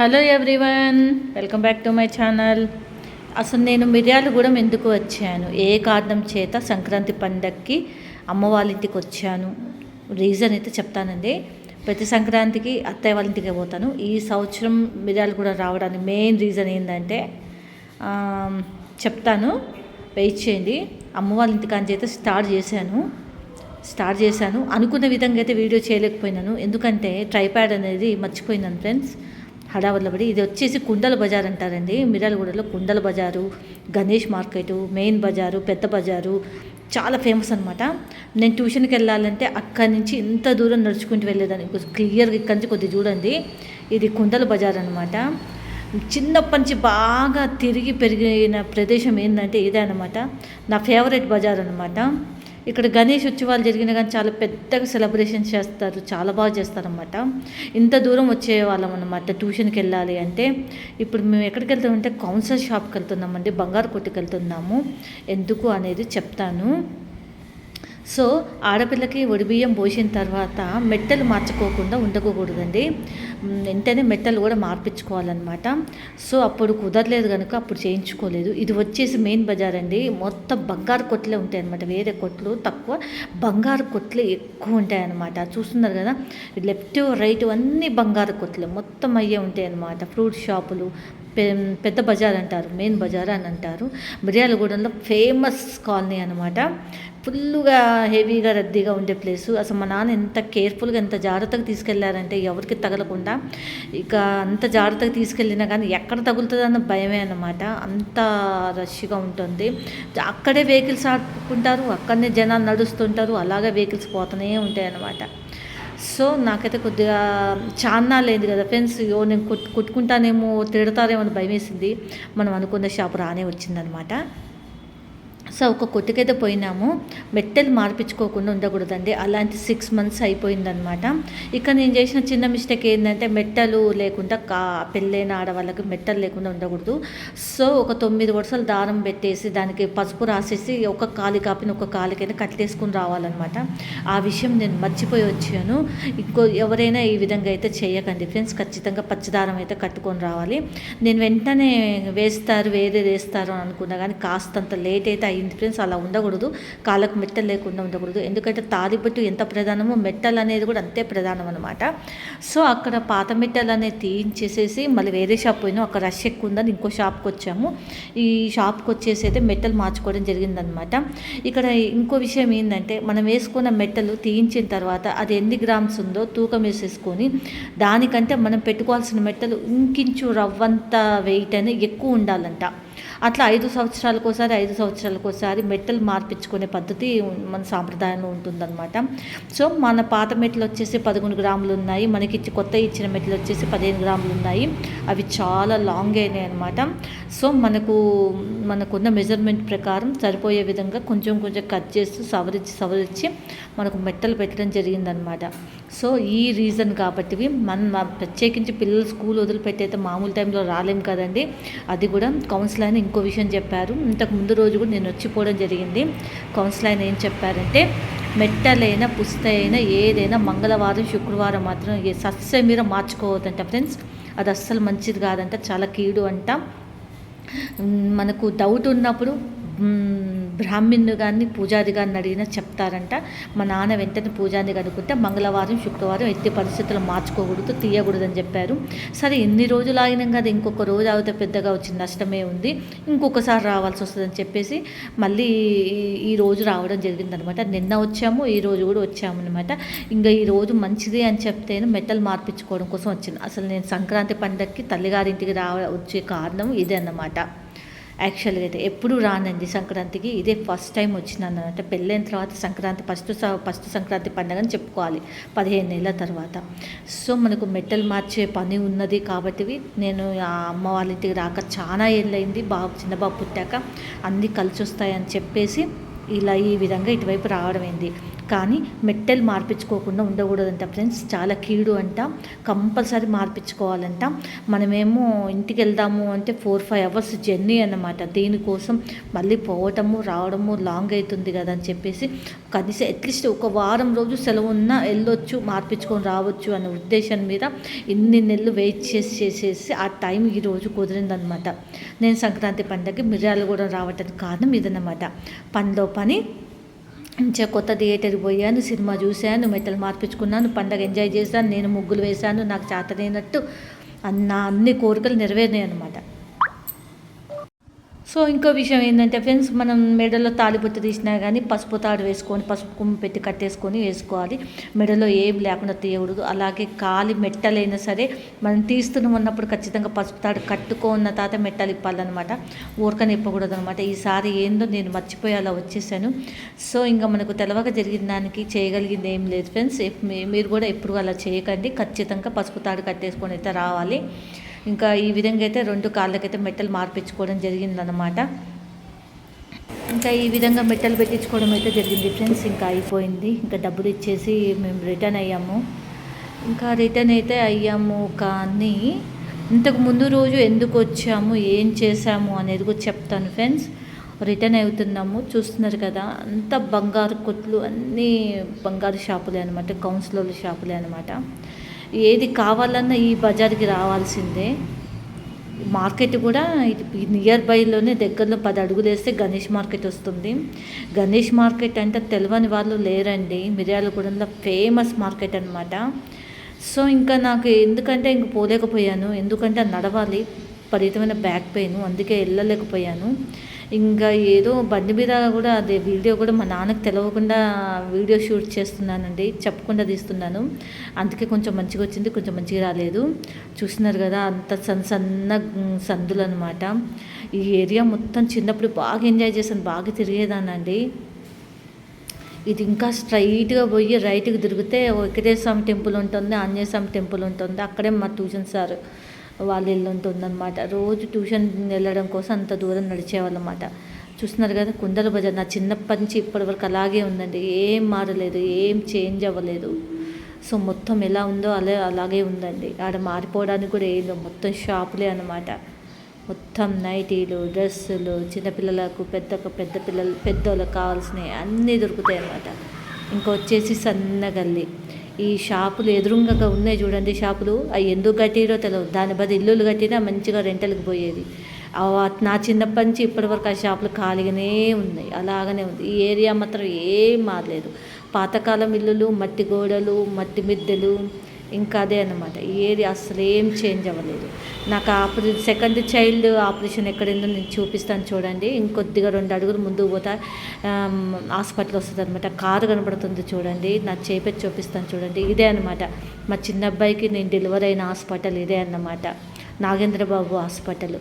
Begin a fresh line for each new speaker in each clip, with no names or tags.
Hello everyone welcome back to my channel. అసలు నేను మిర్యాలగూడెం ఎందుకు వచ్చాను? ఏ కారణం చేత సంక్రాంతి పండగకి అమ్మ వాళ్ళ ఇంటికి వచ్చాను? రీజన్ అయితే చెప్తానండి. ప్రతి సంక్రాంతికి అత్తయ్య వాళ్ళ ఇంటికి పోతాను. ఈ సంవత్సరం మిర్యాలగూడెం రావడానికి మెయిన్ రీజన్ ఏంటంటే చెప్తాను. వెయిట్ చేయండి. అమ్మ వాళ్ళ ఇంటికి అని చేత స్టార్ట్ చేశాను. స్టార్ట్ చేశాను. అనుకున్న విధంగా అయితే వీడియో చేయలేకపోయినాను. ఎందుకంటే ట్రైప్యాడ్ అనేది మర్చిపోయినాను ఫ్రెండ్స్. హడావల్లబడి ఇది వచ్చేసి కుండల బజార్ అంటారండి. మిర్యాలగూడలో కుండల బజారు గణేష్ మార్కెట్ మెయిన్ బజారు పెద్ద బజారు చాలా ఫేమస్ అనమాట నేను ట్యూషన్కి వెళ్ళాలంటే అక్కడి నుంచి ఇంత దూరం నడుచుకుంటూ వెళ్ళేదాన్ని. క్లియర్గా ఇక్కడి నుంచి కొద్దిగా చూడండి. ఇది కుండల బజార్ అనమాట చిన్నప్పటి నుంచి బాగా తిరిగి పెరిగిన ప్రదేశం ఏంటంటే ఇదే అనమాట నా ఫేవరెట్ బజార్ అనమాట ఇక్కడ గణేష్ ఉత్సవాలు జరిగిన కానీ చాలా పెద్దగా సెలబ్రేషన్ చేస్తారు. చాలా బాగా చేస్తారనమాట ఇంత దూరం వచ్చేవాళ్ళం అనమాట ట్యూషన్కి వెళ్ళాలి అంటే ఇప్పుడు మేము ఎక్కడికి వెళ్తామంటే కౌన్సిల్ షాప్కి వెళ్తున్నామండి. బంగారు కొట్టుకు వెళ్తున్నాము. ఎందుకు అనేది చెప్తాను. సో ఆడపిల్లకి ఒడిబియ్యం పోసిన తర్వాత మెట్టలు మార్చుకోకుండా ఉండకూడదండి. మ్, వెంటనే మెట్టలు కూడా మార్పించుకోవాలన్నమాట. సో అప్పుడు కుదరలేదు కనుక అప్పుడు చేయించుకోలేదు. ఇది వచ్చేసి మెయిన్ బజార్ అండి. మొత్తం బంగారు కొట్లే ఉంటాయి అనమాట వేరే కొట్లు తక్కువ. బంగారు కొట్లే ఎక్కువ ఉంటాయి అనమాట చూస్తున్నారు కదా? లెఫ్ట్ రైట్ అన్నీ బంగారు కొట్లే మొత్తం అయ్యే ఉంటాయి అనమాట ఫ్రూట్ షాపులు పెద్ద బజార్ అంటారు మెయిన్ బజార్ అని అంటారు. మిర్యాలగూడెంలో ఫేమస్ కాలనీ అనమాట ఫుల్గా హెవీగా రద్దీగా ఉండే ప్లేసు. అసలు మా నాన్న ఎంత కేర్ఫుల్గా ఎంత జాగ్రత్తగా తీసుకెళ్ళారంటే ఎవరికి తగలకుండా ఇక అంత జాగ్రత్తగా తీసుకెళ్ళినా కానీ ఎక్కడ తగులుతుందన్న భయమే అనమాట అంత రష్గా ఉంటుంది. అక్కడే వెహికల్స్ ఆడుకుంటారు అక్కడనే జనాలు నడుస్తుంటారు అలాగే వెహికల్స్ పోతూనే ఉంటాయి అన్నమాట సో నాకైతే కొద్దిగా చాన్నా లేదు కదా ఫ్రెండ్స్. యో నేను కొట్టు కొట్టుకుంటానేమో తిడతారేమో అని భయం వేసింది మనం అనుకున్న షాప్ రానే వచ్చిందనమాట. సో ఒక కొట్టుకైతే పోయినాము. మెట్టెలు మార్పించుకోకుండా ఉండకూడదండి. అలాంటి సిక్స్ మంత్స్ అయిపోయిందనమాట ఇక్కడ నేను చేసిన చిన్న మిస్టేక్ ఏంటంటే మెట్టలు లేకుండా కా పెళ్ళైన ఆడవాళ్ళకి మెట్టలు లేకుండా ఉండకూడదు. సో ఒక తొమ్మిది వరుసలు దారం పెట్టేసి దానికి పసుపు రాసేసి ఒక కాలి కాపిని ఒక కాలికైనా కట్టేసుకుని రావాలన్నమాట. ఆ విషయం నేను మర్చిపోయి వచ్చాను. ఇంకో ఎవరైనా ఈ విధంగా అయితే చేయకండి ఫ్రెండ్స్. ఖచ్చితంగా పచ్చదారం అయితే కట్టుకొని రావాలి. నేను వెంటనే వేస్తారు వేరే వేస్తారు అనుకున్నా కానీ కాస్తంత లేట్ అయితే అయింది ఫ్రెండ్స్ అలా ఉండకూడదు కాళ్ళకు మెట్టలు లేకుండా ఉండకూడదు. ఎందుకంటే తాలిబట్టు ఎంత ప్రధానమో మెట్టలు అనేది కూడా అంతే ప్రధానం అనమాట సో అక్కడ పాత మెట్టలు అనేది తీయించేసేసి మళ్ళీ వేరే షాప్ పోయినాం. అక్కడ రష్ ఎక్కువ ఉందని ఇంకో షాప్కి వచ్చాము. ఈ షాప్కి వచ్చేసి అయితే మెట్టలు మార్చుకోవడం జరిగిందనమాట ఇక్కడ ఇంకో విషయం ఏంటంటే మనం వేసుకున్న మెట్టలు తీయించిన తర్వాత అది ఎన్ని గ్రామ్స్ ఉందో తూకం వేసేసుకొని దానికంటే మనం పెట్టుకోవాల్సిన మెట్టలు ఇంకించు రవ్వంత వెయిట్ అని ఎక్కువ ఉండాలంట. అట్లా ఐదు సంవత్సరాలకు ఒకసారి ఐదు సంవత్సరాలకు ఒకసారి మెట్టలు మార్పించుకునే పద్ధతి మన సాంప్రదాయంలో ఉంటుందన్నమాట. సో మన పాత మెట్లు వచ్చేసి పదకొండు గ్రాములు ఉన్నాయి మనకి కొత్త ఇచ్చిన మెట్లు వచ్చేసి పదిహేను గ్రాములు ఉన్నాయి అవి చాలా లాంగ్ అయినాయి అనమాట సో మనకు మనకున్న మెజర్మెంట్ ప్రకారం సరిపోయే విధంగా కొంచెం కొంచెం కట్ చేస్తూ సవరించి సవరించి మనకు మెట్టలు పెట్టడం జరిగిందనమాట సో ఈ రీజన్ కాబట్టి మన ప్రత్యేకించి పిల్లలు స్కూల్ వదిలిపెట్టయితే మామూలు టైంలో రాలేం కదండి. అది కూడా కౌన్సిల్ ఆయన ఇంకో విషయం చెప్పారు. ఇంతకు ముందు రోజు కూడా నేను వచ్చిపోవడం జరిగింది. కౌన్సిల్ ఆయన ఏం చెప్పారంటే మెట్టలైనా పుస్తైనా ఏదైనా మంగళవారం శుక్రవారం మాత్రం ఏ సస్య మీద మార్చుకోవద్దంట ఫ్రెండ్స్ అది అస్సలు మంచిది కాదంట. చాలా కీడు అంట. మనకు డౌట్ ఉన్నప్పుడు బ్రాహ్మణుడు గారిని పూజారి గారిని అడిగినా చెప్తారంట. మా నాన్న వెంటనే పూజారిని కనుక్కుంటే మంగళవారం శుక్రవారం ఎట్టి పరిస్థితుల్లో మార్చుకోకూడదు తీయకూడదని చెప్పారు. సరే ఎన్ని రోజులు ఆగినాం కదా ఇంకొక రోజు ఆగితే పెద్దగా వచ్చిన నష్టమే ఉంది. ఇంకొకసారి రావాల్సి వస్తుందని చెప్పేసి మళ్ళీ ఈ- ఈ రోజు రావడం జరిగిందనమాట. నిన్న వచ్చాము ఈ రోజు కూడా వచ్చాము అనమాట ఇంకా ఈ రోజు మంచిది అని చెప్తేనే మెటల్ మార్పించుకోవడం కోసం వచ్చింది అసలు నేను సంక్రాంతి పండగకి తల్లిగారింటికి రా వచ్చే కారణం ఇదే అన్నమాట. యాక్చువల్గా అయితే ఎప్పుడు రానండి సంక్రాంతికి. ఇదే ఫస్ట్ టైం వచ్చినాను అనమాట పెళ్ళైన తర్వాత సంక్రాంతి ఫస్ట్ స- ఫస్ట్ సంక్రాంతి పండుగ అని చెప్పుకోవాలి పదిహేను నెలల తర్వాత. సో మనకు మెట్టలు మార్చే పని ఉన్నది కాబట్టి నేను ఆ అమ్మ వాళ్ళ ఇంటికి రాక చాలా ఏళ్ళైంది బాబు చిన్నబాబు పుట్టాక అన్నీ కలిసి వస్తాయని చెప్పేసి ఇలా ఈ విధంగా ఇటువైపు రావడం ఏంది కానీ మెట్టెలు మార్పించుకోకుండా ఉండకూడదంట ఫ్రెండ్స్ చాలా కీడు అంట కంపల్సరీ మార్పించుకోవాలంట. మనమేమో ఇంటికి వెళ్దాము అంటే ఫోర్ ఫైవ్ అవర్స్ జర్నీ అన్నమాట. దీనికోసం మళ్ళీ పోవటము రావడము లాంగ్ అవుతుంది కదా అని చెప్పేసి కనీసం అట్లీస్ట్ ఒక వారం రోజు సెలవు ఉన్నా వెళ్ళొచ్చు మార్పించుకొని రావచ్చు అనే ఉద్దేశం మీద ఇన్ని నెలలు వెయిట్ చేసి చేసేసి ఆ టైం ఈరోజు కుదిరిందనమాట నేను సంక్రాంతి పండగకి మిర్యాలగూడెం కూడా రావటానికి కారణం ఇదన్నమాట. పనిలో పని మంచిగా కొత్త థియేటర్కి పోయాను సినిమా చూశాను మెట్టలు మార్పించుకున్నాను పండగ ఎంజాయ్ చేశాను నేను ముగ్గులు వేశాను నాకు చేతనైనట్టు అన్న అన్ని కోరికలు నెరవేరినాయి అనమాట సో ఇంకో విషయం ఏంటంటే ఫ్రెండ్స్ మనం మెడలో తాలిబొట్టు తీసినా కానీ పసుపు తాడు వేసుకొని పసుపు కుమ్మ పెట్టి కట్టేసుకొని వేసుకోవాలి. మెడలో ఏం లేకుండా తీయకూడదు. అలాగే కాలి మెట్టలైనా సరే మనం తీస్తున్నాం ఉన్నప్పుడు ఖచ్చితంగా పసుపు తాడు కట్టుకున్న తాత మెట్టలు ఇప్పాలన్నమాట. ఊరకని ఇప్పకూడదు అనమాట ఈసారి ఏందో నేను మర్చిపోయి అలా వచ్చేసాను. సో ఇంకా మనకు తెలవక జరిగిన దానికి చేయగలిగింది ఏం లేదు ఫ్రెండ్స్. మీరు కూడా ఎప్పుడు అలా చేయకండి. ఖచ్చితంగా పసుపు తాడు కట్టేసుకొని అయితే రావాలి. ఇంకా ఈ విధంగా అయితే రెండు కాళ్ళకైతే మెట్టలు మార్పించుకోవడం జరిగిందనమాట ఇంకా ఈ విధంగా మెట్టలు పెట్టించుకోవడం అయితే జరిగింది ఫ్రెండ్స్ ఇంకా అయిపోయింది. ఇంకా డబ్బులు ఇచ్చేసి మేము రిటర్న్ అయ్యాము. ఇంకా రిటర్న్ అయితే అయ్యాము కానీ ఇంతకు ముందు రోజు ఎందుకు వచ్చాము ఏం చేసాము అనేది కూడా చెప్తాను ఫ్రెండ్స్. రిటర్న్ అవుతున్నాము చూస్తున్నారు కదా అంత బంగారు కొట్లు అన్నీ బంగారు షాపులే అనమాట కౌన్సిలర్ల షాపులే అనమాట ఏది కావాలన్నా ఈ బజార్కి రావాల్సిందే. మార్కెట్ కూడా ఇది నియర్ బైలోనే దగ్గరలో పది అడుగులు వేస్తే గణేష్ మార్కెట్ వస్తుంది. గణేష్ మార్కెట్ అంటే తెలియని వాళ్ళు లేరండి. మిర్యాలగూడెంలో ఫేమస్ మార్కెట్ అనమాట సో ఇంకా నాకు ఎందుకంటే ఇంక పోలేకపోయాను. ఎందుకంటే నడవాలి. విపరీతమైన బ్యాక్ పెయిన్. అందుకే వెళ్ళలేకపోయాను. ఇంకా ఏదో బండి మీద కూడా అదే వీడియో కూడా మా నాన్నకు తెలవకుండా వీడియో షూట్ చేస్తున్నానండి. చెప్పకుండా తీస్తున్నాను. అందుకే కొంచెం మంచిగా వచ్చింది కొంచెం మంచిగా రాలేదు. చూస్తున్నారు కదా అంత సన్న సన్న సందులు అనమాట ఈ ఏరియా మొత్తం చిన్నప్పుడు బాగా ఎంజాయ్ చేశాను బాగా తిరిగేదానండి ఇది ఇంకా స్ట్రైట్గా పోయి రైట్కి తిరిగితే వెంకటేశ్వర స్వామి టెంపుల్ ఉంటుంది ఆంజనేయ స్వామి టెంపుల్ ఉంటుంది. అక్కడే మా ట్యూషన్ సార్ వాళ్ళ ఇల్లు ఉంటుందన్నమాట రోజు ట్యూషన్ వెళ్ళడం కోసం అంత దూరం నడిచేవాళ్ళమాట చూస్తున్నారు కదా కుందల బజార్ నా చిన్నప్పటి నుంచి ఇప్పటి వరకు అలాగే ఉందండి. ఏం మారలేదు ఏం చేంజ్ అవ్వలేదు. సో మొత్తం ఎలా ఉందో అలా అలాగే ఉందండి. ఆడ మారిపోవడానికి కూడా ఏదో మొత్తం షాపులే అనమాట మొత్తం నైటీలు డ్రెస్సులు చిన్నపిల్లలకు పెద్ద పెద్ద పిల్లలు పెద్దోళ్ళకి కావాల్సినవి అన్నీ దొరుకుతాయి అన్నమాట ఇంకా వచ్చేసి సన్నగల్లి ఈ షాపులు ఎదురుంగగా ఉన్నాయి చూడండి షాపులు. అవి ఎందుకు కట్టిరో తెలియదు దాని బదులు ఇల్లులు కట్టినా మంచిగా రెంటలకు పోయేది. నా చిన్నప్పటి నుంచి ఇప్పటివరకు ఆ షాపులు ఖాళీగానే ఉన్నాయి. అలాగనే ఉంది. ఈ ఏరియా మాత్రం ఏం మారలేదు. పాతకాలం ఇల్లులు మట్టి గోడలు మట్టి మిద్దెలు ఇంకా అదే అనమాట ఏది అసలు ఏం చేంజ్ అవ్వలేదు. నాకు ఆపరేషన్ సెకండ్ చైల్డ్ ఆపరేషన్ ఎక్కడైందో నేను చూపిస్తాను చూడండి. ఇంకొద్దిగా రెండు అడుగులు ముందుకు పోతా హాస్పిటల్ వస్తుంది అనమాట కారు కనబడుతుంది చూడండి. నా చేపెట్టి చూపిస్తాను చూడండి. ఇదే అనమాట మా చిన్న అబ్బాయికి నేను డెలివరీ అయిన హాస్పిటల్ ఇదే అన్నమాట. నాగేంద్రబాబు హాస్పిటల్.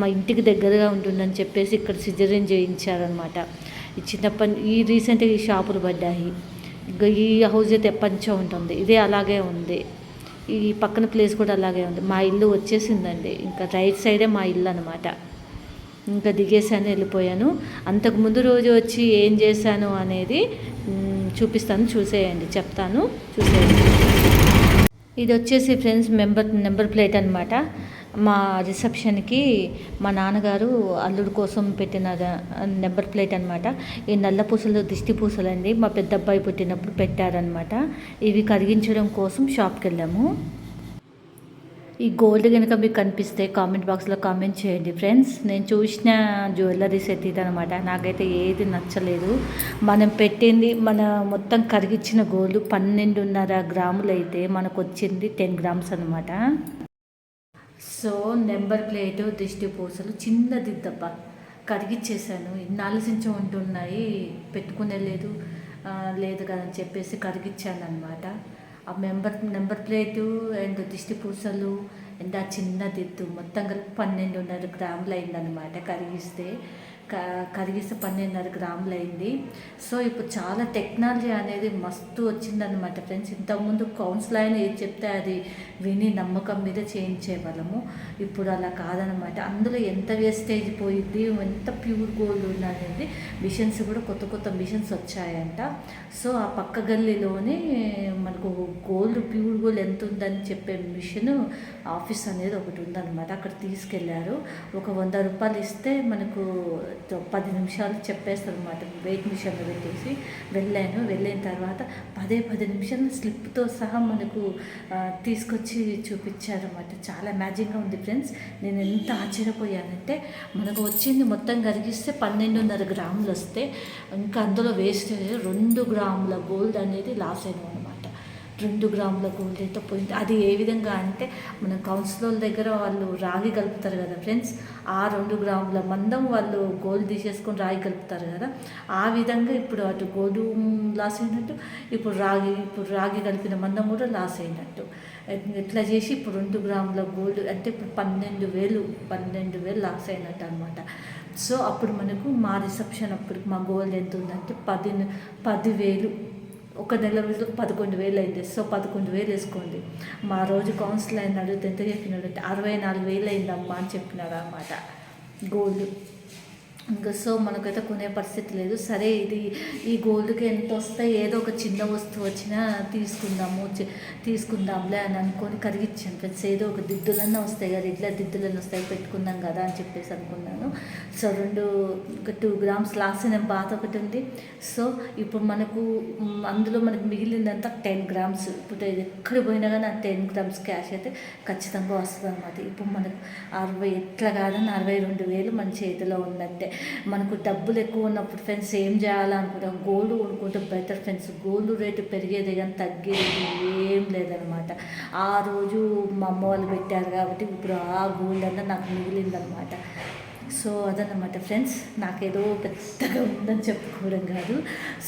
మా ఇంటికి దగ్గరగా ఉంటుందని చెప్పేసి ఇక్కడ సిజరీన్ చేయించారనమాట ఈ చిన్నప్పటి ఈ రీసెంట్గా ఈ షాపులు పడ్డాయి. ఈ హౌస్ అయితే పంచం ఉంటుంది. ఇదే అలాగే ఉంది. ఈ పక్కన ప్లేస్ కూడా అలాగే ఉంది. మా ఇల్లు వచ్చేసిందండి. ఇంకా రైట్ సైడే మా ఇల్లు అనమాట ఇంకా దిగేసాను వెళ్ళిపోయాను. అంతకు ముందు రోజు వచ్చి ఏం చేశాను అనేది చూపిస్తాను. చూసేయండి. చెప్తాను. చూసేయండి. ఇది వచ్చేసి ఫ్రెండ్స్ మెంబర్ నెంబర్ ప్లేట్ అనమాట మా రిసెప్షన్కి మా నాన్నగారు అల్లుడు కోసం పెట్టిన నెంబర్ ప్లేట్ అనమాట ఈ నల్ల పూసలు దిష్టి పూసలు అండి మా పెద్ద అబ్బాయి పుట్టినప్పుడు పెట్టారనమాట ఇవి కరిగించడం కోసం షాప్కి వెళ్ళాము ఈ గోల్డ్ కనుక మీకు కనిపిస్తే కామెంట్ బాక్స్లో కామెంట్ చేయండి ఫ్రెండ్స్. నేను చూసిన జ్యువెలరీ సెట్ అనమాట నాకైతే ఏది నచ్చలేదు. మనం పెట్టింది మన మొత్తం కరిగించిన గోల్డ్ పన్నెండున్నర గ్రాములు అయితే మనకు వచ్చింది టెన్ గ్రామ్స్ అనమాట సో నెంబర్ ప్లేటు దిష్టి పూసలు చిన్నది దెబ్బ కరిగిచ్చేసాను. ఇన్ని ఆలోచించి ఉంటున్నాయి. పెట్టుకునే లేదు. లేదు కదని చెప్పేసి కరిగిచ్చాను అనమాట ఆ మెంబర్ నెంబర్ ప్లేటు అండ్ దిష్టి పూసలు అండ్ ఆ చిన్న దిద్దు మొత్తం కలిపి పన్నెండున్నర గ్రాములు అయిందనమాట కరిగిస్తే. క కరిగిస్తే పన్నెండున్నర గ్రాములు అయింది. సో ఇప్పుడు చాలా టెక్నాలజీ అనేది మస్తు వచ్చిందనమాట ఫ్రెండ్స్. ఇంతకుముందు కౌన్సిల్ అయిన ఏది చెప్తే అది విని నమ్మకం మీద చేయించే వాళ్ళము. ఇప్పుడు అలా కాదనమాట అందులో ఎంత వేస్టేజ్ పోయింది ఎంత ప్యూర్ గోల్డ్ ఉందనేది మిషన్స్ కూడా కొత్త కొత్త మిషన్స్ వచ్చాయంట. సో ఆ పక్క గల్లీలోనే మనకు గోల్డ్ ప్యూర్ గోల్డ్ ఎంత ఉందని చెప్పే మిషన్ ఆఫీస్ అనేది ఒకటి ఉందన్నమాట. అక్కడ తీసుకెళ్ళారు. ఒక వంద రూపాయలు ఇస్తే మనకు పది నిమిషాలు చెప్పేస్తారు అనమాట వెయిట్ మిషన్లో పెట్టేసి వెళ్ళాను. వెళ్ళిన తర్వాత పదే పది నిమిషాలు స్లిప్తో సహా మనకు తీసుకొచ్చి చూపించారన్నమాట. చాలా మ్యాజిక్గా ఉంది ఫ్రెండ్స్. నేను ఎంత ఆశ్చర్యపోయానంటే మనకు వచ్చింది మొత్తం కరిగిస్తే పన్నెండున్నర గ్రాములు వస్తే ఇంకా అందులో వేస్ట్ రెండు గ్రాముల గోల్డ్ అనేది లాస్ అయిన రెండు గ్రాముల గోల్డ్ అయితే పోయింది? అది ఏ విధంగా అంటే మన కౌన్సిలర్ దగ్గర వాళ్ళు రాగి కలుపుతారు కదా ఫ్రెండ్స్ ఆ రెండు గ్రాముల మందం వాళ్ళు గోల్డ్ తీసేసుకొని రాగి కలుపుతారు కదా. ఆ విధంగా ఇప్పుడు అటు గోల్డ్ లాస్ అయినట్టు ఇప్పుడు రాగి ఇప్పుడు రాగి కలిపిన మందం కూడా లాస్ అయినట్టు. ఇట్లా చేసి ఇప్పుడు రెండు గ్రాముల గోల్డ్ అంటే ఇప్పుడు పన్నెండు వేలు పన్నెండు వేలు లాస్ అయినట్టు అనమాట సో అప్పుడు మనకు మా రిసెప్షన్ అప్పుడు మా గోల్డ్ ఎంత ఉందంటే పది పదివేలు ఒక నెల రోజులకు పదకొండు వేలు అయింది. సో పదకొండు వేలు వేసుకోండి. మా రోజు కౌన్సిల్ అయిన అడిగితే ఎంత చెప్పినాడు అంటే అరవై నాలుగు వేలు అయిందమ్మా అని చెప్పినాడు అనమాట గోల్డ్ ఇంకా సో మనకైతే కొనే పరిస్థితి లేదు. సరే ఇది ఈ గోల్డ్కి ఎంత వస్తాయి? ఏదో ఒక చిన్న వస్తువు వచ్చినా తీసుకుందాము తీసుకుందాంలే అని అనుకొని కరిగించాను ఫ్రెండ్స్. ఏదో ఒక దిద్దులన్నీ వస్తాయి కదా ఇట్లా దిద్దులన్నీ వస్తాయి పెట్టుకుందాం కదా అని చెప్పేసి అనుకున్నాను. సో రెండు ఒక టూ గ్రామ్స్ లాస్ట్ నేను బాత ఒకటి ఉంది. సో ఇప్పుడు మనకు అందులో మనకు మిగిలిందంతా టెన్ గ్రామ్స్. ఇప్పుడు ఎక్కడ పోయినా కానీ ఆ టెన్ గ్రామ్స్ క్యాష్ అయితే ఖచ్చితంగా వస్తుంది అనమాట ఇప్పుడు మనకు అరవై ఎట్లా కాదని అరవై రెండు వేలు మన చేతిలో ఉందంటే. మనకు డబ్బులు ఎక్కువ ఉన్నప్పుడు ఫ్రెండ్స్ ఏం చేయాలనుకుంటాం? గోల్డ్ కొనుక్కుంటే బెటర్ ఫ్రెండ్స్ గోల్డ్ రేటు పెరిగేది కానీ తగ్గేది ఏం లేదనమాట. ఆ రోజు మా అమ్మ వాళ్ళు పెట్టారు కాబట్టి ఇప్పుడు ఆ గోల్డ్ అన్న నాకు మిగిలిందనమాట. సో అదన్నమాట ఫ్రెండ్స్ నాకేదో పెద్దగా ఉందని చెప్పుకోవడం కాదు.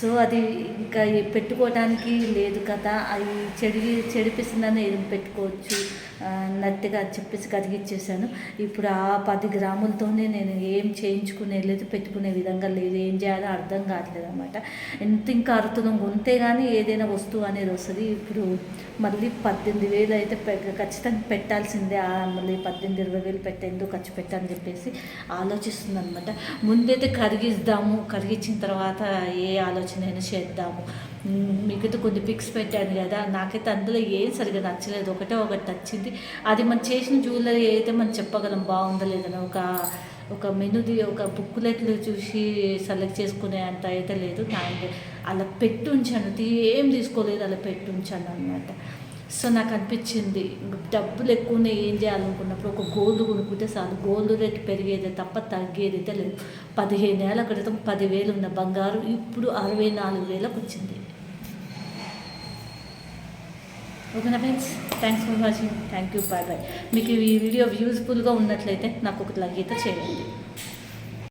సో అది ఇంకా పెట్టుకోవడానికి లేదు కదా. అవి చెడి చెడిపిస్తుందని ఏం పెట్టుకోవచ్చు? అన్నట్టుగా చెప్పేసి కరిగిచ్చేసాను ఇప్పుడు ఆ పది గ్రాములతోనే నేను ఏం చేయించుకునే లేదు పెట్టుకునే విధంగా లేదు. ఏం చేయాలో అర్థం కావట్లేదు అనమాట ఎంత ఇంకా అరుతుందో ఉంటే కానీ ఏదైనా వస్తువు అనేది వస్తుంది. ఇప్పుడు మళ్ళీ పద్దెనిమిది వేలు అయితే పె- ఖచ్చితంగా పెట్టాల్సిందే. మళ్ళీ పద్దెనిమిది ఇరవై వేలు పెట్టే ఎందుకు ఖర్చు పెట్టని చెప్పేసి ఆలోచిస్తుంది అనమాట ముందైతే కరిగిద్దాము. కరిగించిన తర్వాత ఏ ఆలోచన అయినా చేద్దాము. మిగతా కొన్ని పిక్స్ పెట్టాను కదా. నాకైతే అందులో ఏం సరిగా నచ్చలేదు. ఒకటే ఒకటి నచ్చింది. అది మనం చేసిన జ్యువెలరీ అయితే మనం చెప్పగలం బాగుందా లేదని ఒక ఒక మెనుది ఒక బుక్లెట్లు చూసి సెలెక్ట్ చేసుకునే అంత అయితే లేదు. నాకు అలా పెట్టి ఉంచాను. ఏం తీసుకోలేదు. అలా పెట్టి ఉంచాను అనమాట సో నాకు అనిపించింది డబ్బులు ఎక్కువనే ఏం చేయాలనుకున్నప్పుడు ఒక గోల్డ్ కొనుక్కుంటే చాలు. గోల్డ్ రేట్ పెరిగేదే తప్ప తగ్గేది అయితే లేదు. పదిహేను ఏళ్ళ క్రితం పదివేలు ఉన్న బంగారు ఇప్పుడు అరవై నాలుగు వేలకు వచ్చింది. ఓకేనా friends? Thanks for watching thank you bye bye మీకు ఈ వీడియో యూస్ఫుల్గా ఉన్నట్లయితే నాకు ఒక లగ్గీత చేయండి.